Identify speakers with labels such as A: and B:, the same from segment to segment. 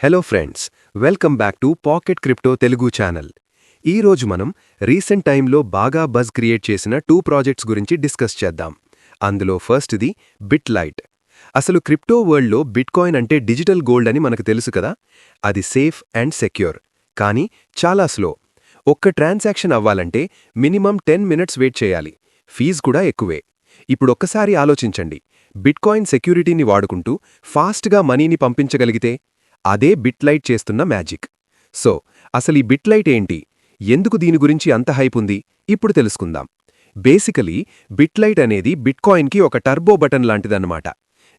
A: Hello friends welcome back to pocket crypto Telugu channel ఈ రోజు మనం రీసెంట్ టైంలో బాగా బజ్ క్రియేట్ చేసిన టూ ప్రాజెక్ట్స్ గురించి డిస్కస్ చేద్దాం. అందులో ఫస్ట్ది బిట్ లైట్ అసలు క్రిప్టో వరల్డ్లో బిట్కాయిన్ అంటే డిజిటల్ గోల్డ్ అని మనకు తెలుసు కదా? అది సేఫ్ అండ్ సెక్యూర్ కానీ చాలా స్లో ఒక్క ట్రాన్సాక్షన్ అవ్వాలంటే మినిమం టెన్ మినిట్స్ వెయిట్ చేయాలి. ఫీజు కూడా ఎక్కువే. ఇప్పుడొక్కసారి ఆలోచించండి. బిట్కాయిన్ సెక్యూరిటీని వాడుకుంటూ ఫాస్ట్గా మనీని పంపించగలిగితే అదే బిట్లైట్ చేస్తున్న మ్యాజిక్. సో అసలు ఈ బిట్లైట్ ఏంటి? ఎందుకు దీని గురించి అంత హైప్ ఉంది? ఇప్పుడు తెలుసుకుందాం. బేసికలీ బిట్లైట్ అనేది బిట్కాయిన్కి ఒక టర్బో బటన్ లాంటిదన్నమాట.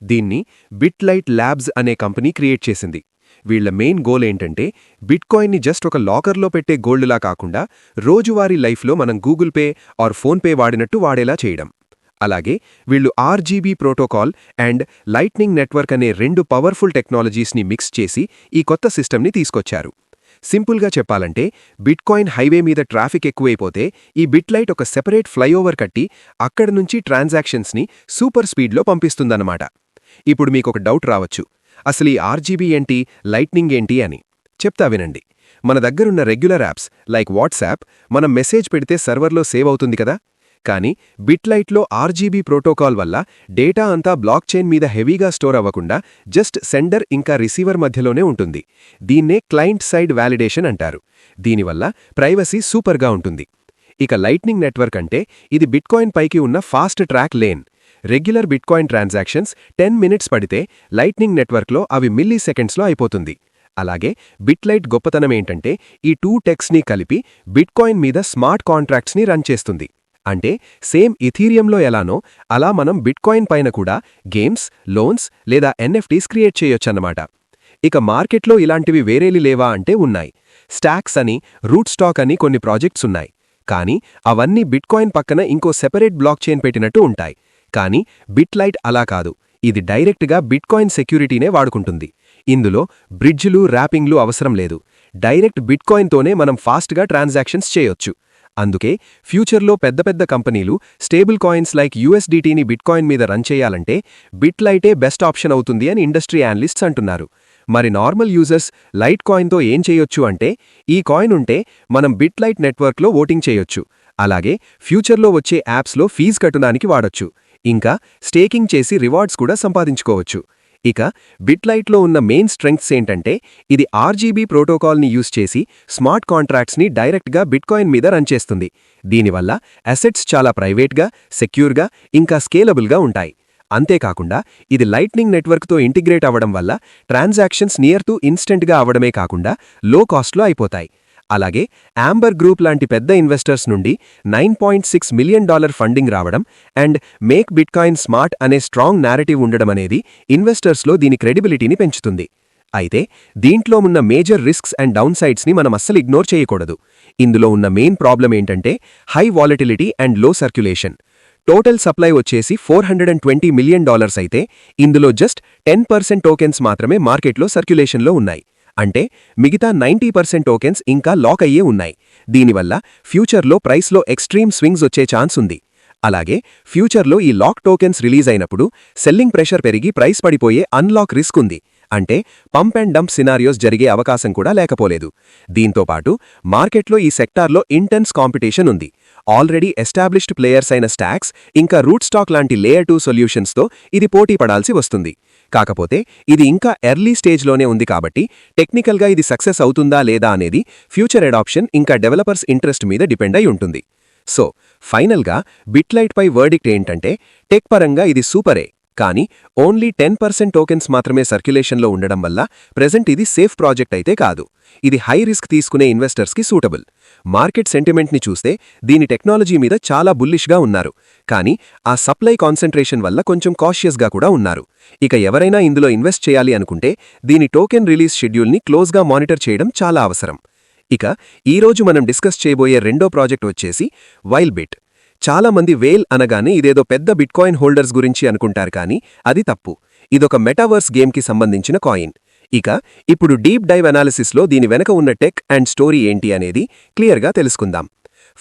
A: దీన్ని బిట్లైట్ ల్యాబ్స్ అనే కంపెనీ క్రియేట్ చేసింది. వీళ్ళ మెయిన్ గోల్ ఏంటంటే బిట్కాయిన్ని జస్ట్ ఒక లాకర్లో పెట్టే గోల్డ్లా కాకుండా రోజువారీ లైఫ్లో మనం గూగుల్ పే ఆర్ ఫోన్పే వాడినట్టు వాడేలా చేయడం. అలాగే వీళ్ళు RGB protocol and lightning network అనే రెండు పవర్ఫుల్ టెక్నాలజీస్ని మిక్స్ చేసి ఈ కొత్త సిస్టమ్ని తీసుకొచ్చారు. సింపుల్గా చెప్పాలంటే బిట్కాయిన్ హైవే మీద ట్రాఫిక్ ఎక్కువైపోతే ఈ బిట్లైట్ ఒక సెపరేట్ ఫ్లైఓవర్ కట్టి అక్కడి నుంచి ట్రాన్సాక్షన్స్ని సూపర్ స్పీడ్లో పంపిస్తుందన్నమాట. ఇప్పుడు మీకొక డౌట్ రావచ్చు. అసలు ఈ ఆర్జీబీ ఏంటి లైట్నింగ్ ఏంటి అని. చెప్తా వినండి. మన దగ్గరున్న రెగ్యులర్ యాప్స్ లైక్ వాట్సాప్ మనం మెసేజ్ పెడితే సర్వర్లో సేవ్ అవుతుంది కదా? కానీ బిట్లైట్లో ఆర్జీబీ ప్రోటోకాల్ వల్ల డేటా అంతా బ్లాక్ చైన్ మీద హెవీగా స్టోర్ అవ్వకుండా జస్ట్ సెండర్ ఇంకా రిసీవర్ మధ్యలోనే ఉంటుంది. దీన్నే క్లయింట్ సైడ్ వ్యాలిడేషన్ అంటారు. దీనివల్ల ప్రైవసీ సూపర్గా ఉంటుంది. ఇక లైట్నింగ్ నెట్వర్క్ అంటే ఇది బిట్కాయిన్ పైకి ఉన్న fast track lane. Regular bitcoin transactions ten minutes పడితే లైట్నింగ్ నెట్వర్క్లో అవి మిల్లీ సెకండ్స్లో అయిపోతుంది. అలాగే బిట్లైట్ గొప్పతనమేంటంటే ఈ టూ టెక్స్ని కలిపి బిట్కాయిన్ మీద స్మార్ట్ కాంట్రాక్ట్స్ని రన్ చేస్తుంది. అంటే సేమ్ ఇథీరియంలో ఎలానో అలా మనం బిట్కాయిన్ పైన కూడా గేమ్స్ లోన్స్ లేదా ఎన్ఎఫ్టీస్ క్రియేట్ చేయొచ్చన్నమాట. ఇక మార్కెట్లో ఇలాంటివి వేరేలి లేవా అంటే ఉన్నాయి. స్టాక్స్ అని రూట్ స్టాక్ అని కొన్ని ప్రాజెక్ట్స్ ఉన్నాయి. కానీ అవన్నీ బిట్కాయిన్ పక్కన ఇంకో సెపరేట్ బ్లాక్ చైన్ పెట్టినట్టు ఉంటాయి. కానీ బిట్లైట్ అలా కాదు. ఇది డైరెక్ట్గా బిట్కాయిన్ సెక్యూరిటీనే వాడుకుంటుంది. ఇందులో బ్రిడ్జ్లు ర్యాపింగ్లు అవసరం లేదు. డైరెక్ట్ బిట్కాయిన్తోనే మనం ఫాస్ట్గా ట్రాన్సాక్షన్స్ చేయొచ్చు. అందుకే ఫ్యూచర్లో పెద్ద పెద్ద కంపెనీలు స్టేబుల్ కాయిన్స్ లైక్ యూఎస్డిటీని బిట్కాయిన్ మీద రన్ చేయాలంటే బిట్లైటే బెస్ట్ ఆప్షన్ అవుతుంది అని ఇండస్ట్రీ యానలిస్ట్స్ అంటున్నారు. మరి నార్మల్ యూజర్స్ లైట్ కాయిన్తో ఏం చేయొచ్చు అంటే ఈ కాయిన్ ఉంటే మనం బిట్లైట్ నెట్వర్క్లో ఓటింగ్ చేయొచ్చు. అలాగే ఫ్యూచర్లో వచ్చే యాప్స్లో ఫీజు కట్టడానికి వాడొచ్చు. ఇంకా స్టేకింగ్ చేసి రివార్డ్స్ కూడా సంపాదించుకోవచ్చు. ఇక బిట్లైట్లో ఉన్న మెయిన్ స్ట్రెంగ్త్స్ ఏంటంటే ఇది ఆర్జీబీ ప్రోటోకాల్ని యూజ్ చేసి స్మార్ట్ కాంట్రాక్ట్స్ని డైరెక్ట్గా బిట్కాయిన్ మీద రన్ చేస్తుంది. దీనివల్ల అసెట్స్ చాలా ప్రైవేట్గా సెక్యూర్గా ఇంకా స్కేలబుల్గా ఉంటాయి. అంతేకాకుండా ఇది లైట్నింగ్ నెట్వర్క్తో ఇంటిగ్రేట్ అవ్వడం వల్ల ట్రాన్సాక్షన్స్ నియర్ టు ఇన్స్టెంట్గా అవడమే కాకుండా లో కాస్ట్లో అయిపోతాయి. అలాగే యాంబర్ గ్రూప్ లాంటి పెద్ద ఇన్వెస్టర్స్ నుండి nine point six million dollar funding రావడం అండ్ మేక్ బిట్కాయిన్ స్మార్ట్ అనే స్ట్రాంగ్ నేరేటివ్ ఉండడం అనేది ఇన్వెస్టర్స్లో దీని క్రెడిబిలిటీని పెంచుతుంది. అయితే దీంట్లో ఉన్న మేజర్ రిస్క్స్ అండ్ డౌన్ సైడ్స్ని మనం అస్సలు ఇగ్నోర్ చేయకూడదు. ఇందులో ఉన్న మెయిన్ ప్రాబ్లం ఏంటంటే హై వాలటిలిటీ అండ్లో సర్క్యులేషన్. టోటల్ సప్లై వచ్చేసి four hundred and twenty million dollars అయితే ఇందులో జస్ట్ టెన్ పర్సెంట్ టోకెన్స్ మాత్రమే మార్కెట్లో సర్క్యులేషన్లో ఉన్నాయి. అంటే మిగతా నైంటీ పర్సెంట్ టోకెన్స్ ఇంకా లాక్ అయ్యే ఉన్నాయి. దీనివల్ల ఫ్యూచర్లో ప్రైస్లో ఎక్స్ట్రీమ్ స్వింగ్స్ వచ్చే ఛాన్స్ ఉంది. అలాగే ఫ్యూచర్లో ఈ లాక్ టోకెన్స్ రిలీజ్ అయినప్పుడు సెల్లింగ్ ప్రెషర్ పెరిగి ప్రైస్ పడిపోయే అన్లాక్ రిస్క్ ఉంది. అంటే పంప్ అండ్ డంప్ సినారియోస్ జరిగే అవకాశం కూడా లేకపోలేదు. దీంతోపాటు మార్కెట్లో ఈ సెక్టార్లో ఇంటెన్స్ కాంపిటీషన్ ఉంది. ఆల్రెడీ ఎస్టాబ్లిష్డ్ ప్లేయర్స్ అయిన స్టాక్స్ ఇంకా రూట్ స్టాక్ లాంటి లేయర్ టూ సొల్యూషన్స్తో ఇది పోటీ పడాల్సి వస్తుంది. కాకపోతే ఇది ఇంకా ఎర్లీ స్టేజ్లోనే ఉంది కాబట్టి టెక్నికల్గా ఇది సక్సెస్ అవుతుందా లేదా అనేది ఫ్యూచర్ అడాప్షన్ ఇంకా డెవలపర్స్ ఇంట్రెస్ట్ మీద డిపెండ్ అయి ఉంటుంది. సో ఫైనల్గా బిట్లైట్పై వర్డిక్ట్ ఏంటంటే టెక్ పరంగా ఇది సూపరే. కానీ ఓన్లీ టెన్ పర్సెంట్ టోకెన్స్ మాత్రమే సర్క్యులేషన్లో ఉండడం వల్ల ప్రెజెంట్ ఇది సేఫ్ ప్రాజెక్ట్ అయితే కాదు. ఇది హై రిస్క్ తీసుకునే ఇన్వెస్టర్స్కి సూటబుల్. మార్కెట్ సెంటిమెంట్ని చూస్తే దీని టెక్నాలజీ మీద చాలా బుల్లిష్గా ఉన్నారు. కానీ ఆ సప్లై కాన్సంట్రేషన్ వల్ల కొంచెం కాషియస్గా కూడా ఉన్నారు. ఇక ఎవరైనా ఇందులో ఇన్వెస్ట్ చేయాలి అనుకుంటే దీని టోకెన్ రిలీజ్ షెడ్యూల్ని క్లోజ్గా మానిటర్ చేయడం చాలా అవసరం. ఇక ఈరోజు మనం డిస్కస్ చేయబోయే రెండో ప్రాజెక్ట్ వచ్చేసి వైల్ బిట్. చాలామంది వేల్ అనగానే ఇదేదో పెద్ద బిట్కాయిన్ హోల్డర్స్ గురించి అనుకుంటారు కానీ అది తప్పు. ఇదొక మెటావర్స్ గేమ్కి సంబంధించిన కాయిన్. ఇక ఇప్పుడు డీప్ డైవ్ అనాలిసిస్లో దీని వెనక ఉన్న టెక్ అండ్ స్టోరీ ఏంటి అనేది క్లియర్గా తెలుసుకుందాం.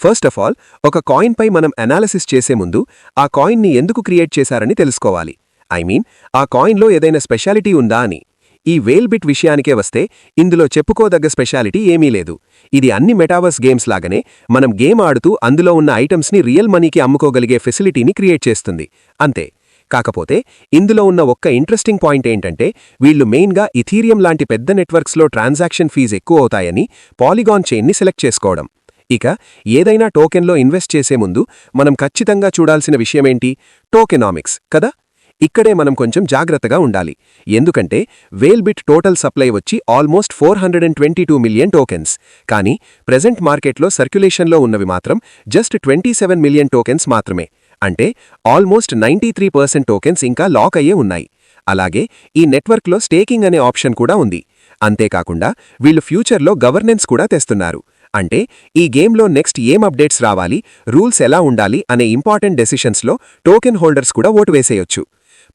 A: ఫస్ట్ ఆఫ్ ఆల్ ఒక కాయిన్పై మనం అనాలిసిస్ చేసే ముందు ఆ కాయిన్ని ఎందుకు క్రియేట్ చేశారని తెలుసుకోవాలి. ఐ మీన్ ఆ కాయిన్లో ఏదైనా స్పెషాలిటీ ఉందా అని.
B: ఈ వేల్బిట్ విషయానికే వస్తే ఇందులో చెప్పుకోదగ్గ స్పెషాలిటీ ఏమీ లేదు. ఇది అన్ని మెటావర్స్ గేమ్స్ లాగానే మనం గేమ్ ఆడుతూ అందులో ఉన్న ఐటమ్స్ని రియల్ మనీకి అమ్ముకోగలిగే ఫెసిలిటీని క్రియేట్ చేస్తుంది. అంతే. కాకపోతే ఇందులో ఉన్న ఒక్క ఇంట్రెస్టింగ్ పాయింట్ ఏంటంటే వీళ్ళు మెయిన్గా ఇథీరియం లాంటి పెద్ద నెట్వర్క్స్లో ట్రాన్సాక్షన్ ఫీజు ఎక్కువ అవుతాయని పాలిగాన్ చైన్ని సెలెక్ట్ చేసుకోవడం. ఇక ఏదైనా టోకెన్లో ఇన్వెస్ట్ చేసే ముందు మనం ఖచ్చితంగా చూడాల్సిన విషయమేంటి? టోకెనామిక్స్ కదా? ఇక్కడే మనం కొంచెం జాగ్రత్తగా ఉండాలి. ఎందుకంటే వేల్బిట్ టోటల్ సప్లై వచ్చి almost four hundred and twenty two million tokens. కానీ ప్రెజెంట్ మార్కెట్లో సర్క్యులేషన్లో ఉన్నవి మాత్రం just twenty seven million tokens మాత్రమే. అంటే almost ninety three percent tokens ఇంకా లాక్ అయ్యే ఉన్నాయి. అలాగే ఈ నెట్వర్క్లో స్టేకింగ్ అనే ఆప్షన్ కూడా ఉంది. అంతేకాకుండా వీళ్ళు ఫ్యూచర్లో గవర్నెన్స్ కూడా తెస్తున్నారు. అంటే ఈ గేమ్లో నెక్స్ట్ ఏం అప్డేట్స్ రావాలి రూల్స్ ఎలా ఉండాలి అనే ఇంపార్టెంట్ డెసిషన్స్లో టోకెన్ హోల్డర్స్ కూడా ఓటు వేసేయొచ్చు.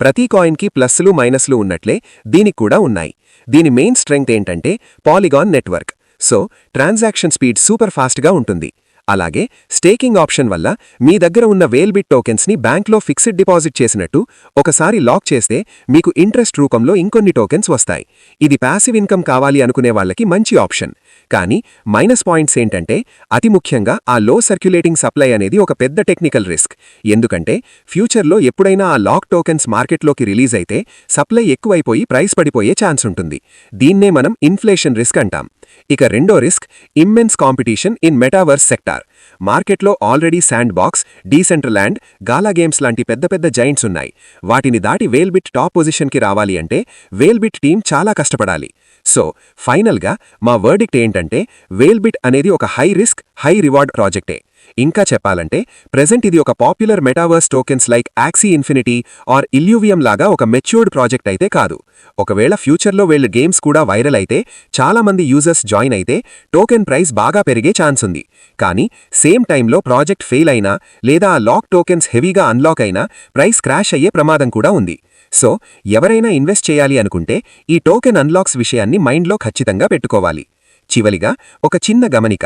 B: ప్రతి కాయిన్కి ప్లస్లు మైనస్లు ఉన్నట్లే దీనికి కూడా ఉన్నాయి. దీని మెయిన్ స్ట్రెంగ్త్ ఏంటంటే Polygon network. So transaction speed super ఫాస్ట్గా ఉంటుంది. అలాగే స్టేకింగ్ ఆప్షన్ వల్ల మీ దగ్గర ఉన్న వేల్బిట్ టోకెన్స్ని బ్యాంక్లో ఫిక్స్డ్ డిపాజిట్ చేసినట్టు ఒకసారి లాక్ చేస్తే మీకు ఇంట్రెస్ట్ రూపంలో ఇంకొన్ని టోకెన్స్ వస్తాయి. ఇది ప్యాసివ్ ఇన్కమ్ కావాలి అనుకునే వాళ్ళకి మంచి ఆప్షన్. కానీ మైనస్ పాయింట్స్ ఏంటంటే అతి ముఖ్యంగా ఆ లో సర్క్యులేటింగ్ సప్లై అనేది ఒక పెద్ద టెక్నికల్ రిస్క్. ఎందుకంటే ఫ్యూచర్లో ఎప్పుడైనా ఆ లాక్ టోకెన్స్ మార్కెట్లోకి రిలీజ్ అయితే సప్లై ఎక్కువైపోయి ప్రైస్ పడిపోయే ఛాన్స్ ఉంటుంది. దీన్నే మనం ఇన్ఫ్లేషన్ రిస్క్ అంటాం. ఇక రెండో risk immense competition in metaverse sector మార్కెట్లో already sandbox Decentraland Gala Games లాంటి పెద్ద పెద్ద జైంట్స్ ఉన్నాయి. వాటిని దాటి వేల్బిట్ టాప్ పొజిషన్కి రావాలి అంటే వేల్బిట్ టీం చాలా కష్టపడాలి. సో ఫైనల్గా మా వర్డిక్ట్ ఏంటంటే వేల్బిట్ అనేది ఒక హై రిస్క్ హై రివార్డ్ ప్రాజెక్టే ఇంకా చెప్పాలంటే ప్రెజెంట్ ఇది ఒక popular metaverse tokens like Axie Infinity or Illuvium లాగా ఒక మెచ్యూర్డ్ ప్రాజెక్ట్ అయితే కాదు. ఒకవేళ ఫ్యూచర్లో వీళ్ళ గేమ్స్ కూడా వైరల్ అయితే చాలా మంది యూజర్స్ జాయిన్ అయితే టోకెన్ ప్రైస్ బాగా పెరిగే ఛాన్స్ ఉంది. కానీ సేమ్ టైంలో ప్రాజెక్ట్ ఫెయిల్ అయినా లేదా ఆ లాక్ టోకెన్స్ హెవీగా అన్లాక్ అయినా ప్రైస్ క్రాష్ అయ్యే ప్రమాదం కూడా ఉంది. సో ఎవరైనా ఇన్వెస్ట్ చేయాలి అనుకుంటే ఈ టోకెన్ అన్లాక్స్ విషయాన్ని మైండ్లో ఖచ్చితంగా పెట్టుకోవాలి. చివలిగా ఒక చిన్న గమనిక.